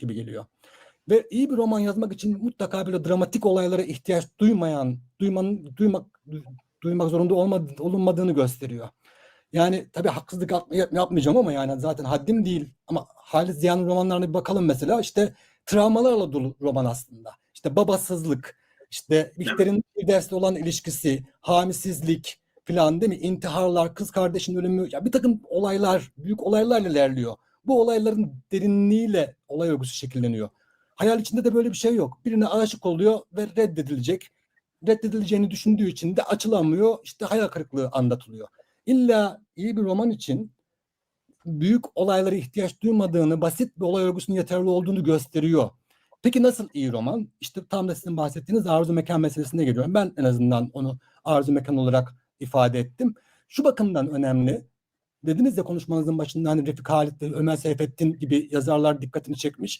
gibi geliyor. Ve iyi bir roman yazmak için mutlaka böyle dramatik olaylara ihtiyaç duymayan, duymanın, duymak, duymak zorunda olmad, olunmadığını gösteriyor. Yani tabii haksızlık yap- yap- yapmayacağım ama yani zaten haddim değil. Ama Halit Ziya'nın romanlarına bir bakalım mesela işte travmalarla dolu roman aslında. İşte babasızlık, işte Bihter'in bir dersle olan ilişkisi, hamisizlik falan değil mi? İntiharlar, kız kardeşin ölümü, ya bir takım olaylar, büyük olaylarla ilerliyor. Bu olayların derinliğiyle olay örgüsü şekilleniyor. Hayal içinde de böyle bir şey yok. Birine aşık oluyor ve reddedilecek. Reddedileceğini düşündüğü için de açılamıyor. İşte hayal kırıklığı anlatılıyor. İlla iyi bir roman için büyük olaylara ihtiyaç duymadığını, basit bir olay örgüsünün yeterli olduğunu gösteriyor. Peki nasıl iyi roman? İşte tam da sizin bahsettiğiniz arzu mekan meselesine geliyorum. Ben en azından onu arzu mekan olarak ifade ettim. Şu bakımdan önemli. Dediniz ya konuşmanızın başında hani Refik Halit ve Ömer Seyfettin gibi yazarlar dikkatini çekmiş.